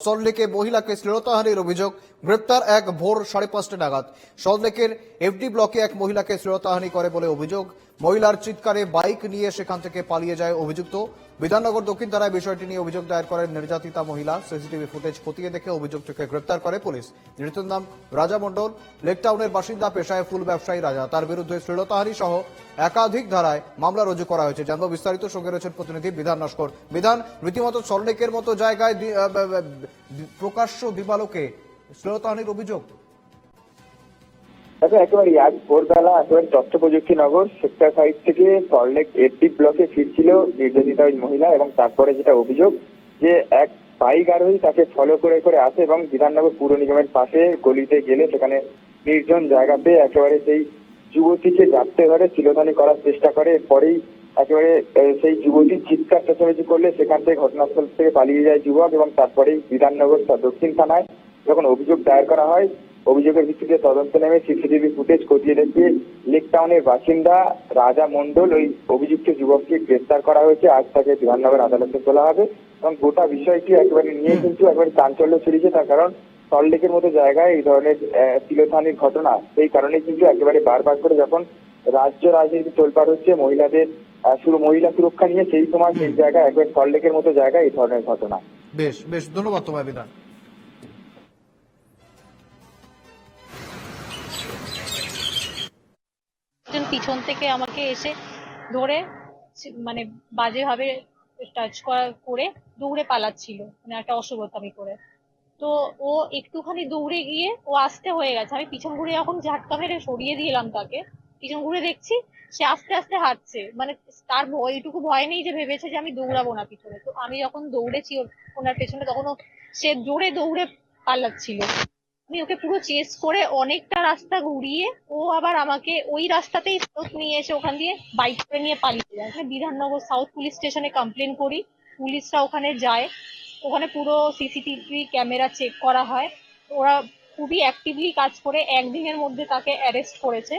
সল্টলেকে মহিলাকে শ্লীলতাহানির অভিযোগ, গ্রেপ্তার এক ভোর সাড়ে পাঁচটা নাগাদ। সল্টলেকের এফডি ব্লকে এক মহিলাকে শ্লীলতাহানি করে বলে অভিযোগ মহিলার চিৎকারে বাইক নিয়ে সেখান থেকে পালিয়ে যায় অভিযুক্ত। বিধাননগর দক্ষিণ ধারায় বিষয়টি নিয়ে অভিযোগ দায়ের করেন নির্যাতিতা মহিলা। সিসিটিভি ফুটেজ খতিয়ে দেখে অভিযুক্তকে গ্রেপ্তার করে পুলিশ। ধৃতের নাম রাজা মণ্ডল। লেকটাউনের বাসিন্দা পেশায় ফুল ব্যবসায়ী রাজা। তার বিরুদ্ধে শ্লীলতাহানি সহ একাধিক ধারায় মামলা রুজু করা হয়েছে। জানব বিস্তারিত। সঙ্গে রয়েছেন প্রতিনিধি বিধান নস্কর। বিধান, রীতিমতো সল্টলেকের মতো জায়গায় প্রকাশ্য দিবালোকে শ্লীলতাহানির অভিযোগ। দেখো, একেবারে আজ ভোরবেলা, একেবারে তথ্য প্রযুক্তি নগর, সেক্টর ফাইভ থেকে সল্টলেক এফডি ব্লকে ফিরছিল নির্যাতিতা ওই মহিলা এবং তারপরে যেটা অভিযোগ যে এক বাইক আরোহী তাকে ফলো করে করে আসে এবং বিধাননগর পুর নিগমের পাশে গলিতে গেলে সেখানে নির্জন জায়গা পেয়ে একেবারে সেই যুবতীকে যাত্রে ধরে চিরধানি করার চেষ্টা করে। পরেই একেবারে সেই যুবতী চিৎকার চেঁচামেচি করলে সেখান থেকে ঘটনাস্থল থেকে পালিয়ে যায় যুবক এবং তারপরেই বিধাননগর দক্ষিণ থানায় যখন অভিযোগ দায়ের করা হয় অভিযোগের ভিত্তিতে তদন্ত নেমে সিসিটিভি ফুটেজ খতিয়ে দেখিয়ে লেক টাউনের বাসিন্দা রাজা মণ্ডল ওই অভিযুক্ত যুবককে গ্রেফতার করা হয়েছে। আজ তাকে বিধাননগর আদালতে তোলা হবে এবং গোটা বিষয়টি একেবারে নিয়ে কিন্তু একেবারে চাঞ্চল্য ছড়িয়েছে। তার কারণ সল্টলেকের মতো জায়গায় এই ধরনের তিলোথানির ঘটনা সেই কারণে কিন্তু একেবারে বারবার করে যখন রাজ্য রাজনীতি তোলপাড় হচ্ছে মহিলাদের শুরু মহিলা সুরক্ষা নিয়ে সেই সময় সেই জায়গায় একবার সল্টলেকের মতো জায়গায় এই ধরনের ঘটনা। বেশ বেশ ধন্যবাদ তোমায় বিধান। পিছন থেকে আমাকে এসে ধরে মানে বাজেভাবে টাচ করা, করে দৌড়ে পালাচ্ছিল। মানে একটা অশুভতামি করে। তো ও একটুখানি দৌড়ে গিয়ে ও আস্তে হয়ে গেছে। আমি পিছন ঘুরে যখন ঝাটকা মেরে সরিয়ে দিলাম তাকে, পিছন ঘুরে দেখছি সে আস্তে আস্তে হাঁটছে। মানে তার এইটুকু ভয় নেই যে ভেবেছে যে আমি দৌড়াবো না পিছনে। তো আমি যখন দৌড়েছি ওনার পেছনে, তখন সে জোরে দৌড়ে পালাচ্ছিল। আমি ওকে পুরো চেস করে অনেকটা রাস্তা ঘুরিয়ে ও আবার আমাকে ওই রাস্তাতেই ফেরত নিয়ে এসে ওখান দিয়ে বাইক করে নিয়ে পালিয়ে যায়। বিধাননগর সাউথ পুলিশ স্টেশনে কমপ্লেন করি, পুলিশরা ওখানে যায়, ওখানে পুরো সিসিটিভি ক্যামেরা চেক করা হয়। ওরা খুবই অ্যাক্টিভলি কাজ করে, একদিনের মধ্যে তাকে অ্যারেস্ট করেছে।